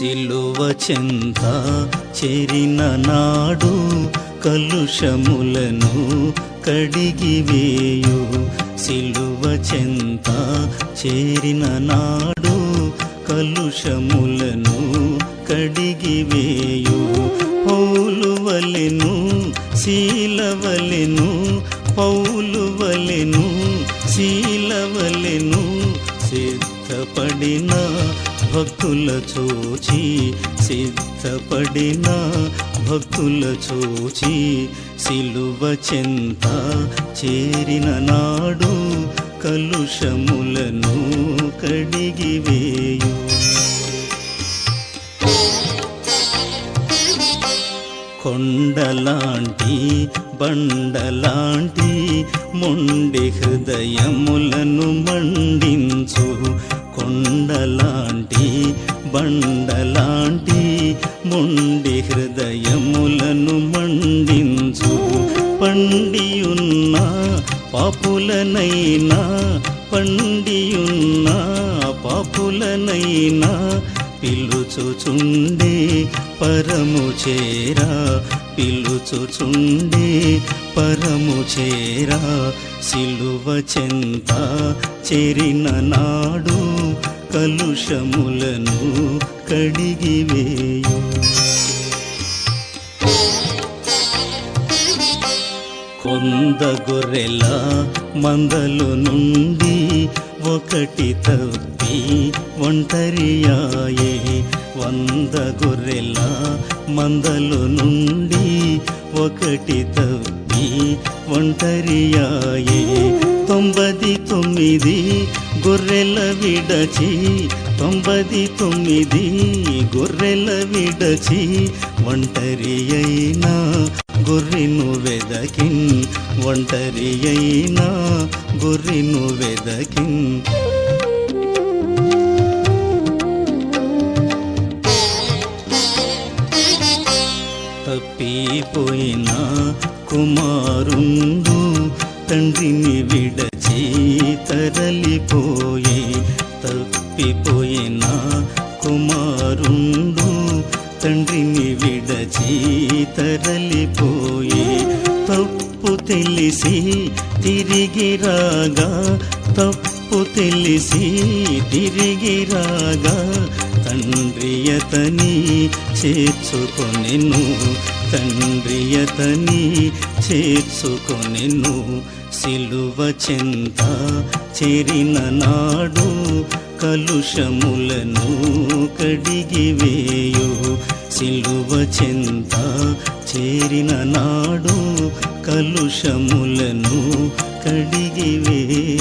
సిలువ చెంత చెరిన నాడు కలుషములను కడిగివేయు సిలువ చెంత చేరిన నాడు కలుషములను కడిగివేయు పౌలు వలెను శీలవలెను పౌలువలెను శీలవలెను సిద్ధ సిద్ధపడిన భక్తుల చూచి సిద్ధపడిన భక్తుల చూచి సిలువ చెంత చేరిన నాడు కలుషములను కడిగివేయు కొండలాంటి బండలాంటి మొండి హృదయములను మండించు. కొండలాంటి బండలాంటి మొండి హృదయములను మండించు. పండియున్నా పాపులనైనా పండియున్నా పాపులనైనా పిలుచుచుండే పరము చేరా. పిలుచుచుండే పరము చేరా సిలువ చెంత చేరిన నాడు కలుషములను కడిగివేయు కొంద గొర్రెల మందలు నుండి ఒకటి తప్పి ఒంటరియాయే వంద గొర్రెల మందలు నుండి ఒకటి తవ్వి ఒంటరియాయే. తొంభది తొమ్మిది గొర్రెల విడచి తొంభది తొమ్మిది గొర్రెల విడచి ఒంటరి అయినా గొర్రెను వెదకిన్ ఒంటరి అయినా గొర్రెను వెదకిన్. తప్పిపోయిన కుమారుండు తండ్రిని విడచి తరలిపోయి తప్పిపోయిన కుమారుండు తండ్రిని విడచి తరలిపోయి తప్పు తెలిసి తిరిగి రాగా తప్పు తప్పు తెలిసి తిరిగి రాగా తండ్రియతని చేర్చుకొనెను తండ్రియతని చేర్చుకొనెను సిలువ చెంత చేరిన నాడు కలుషములను కడిగివేయు సిలువ చెంత చేరిన నాడు కలుషములను కడిగివేయు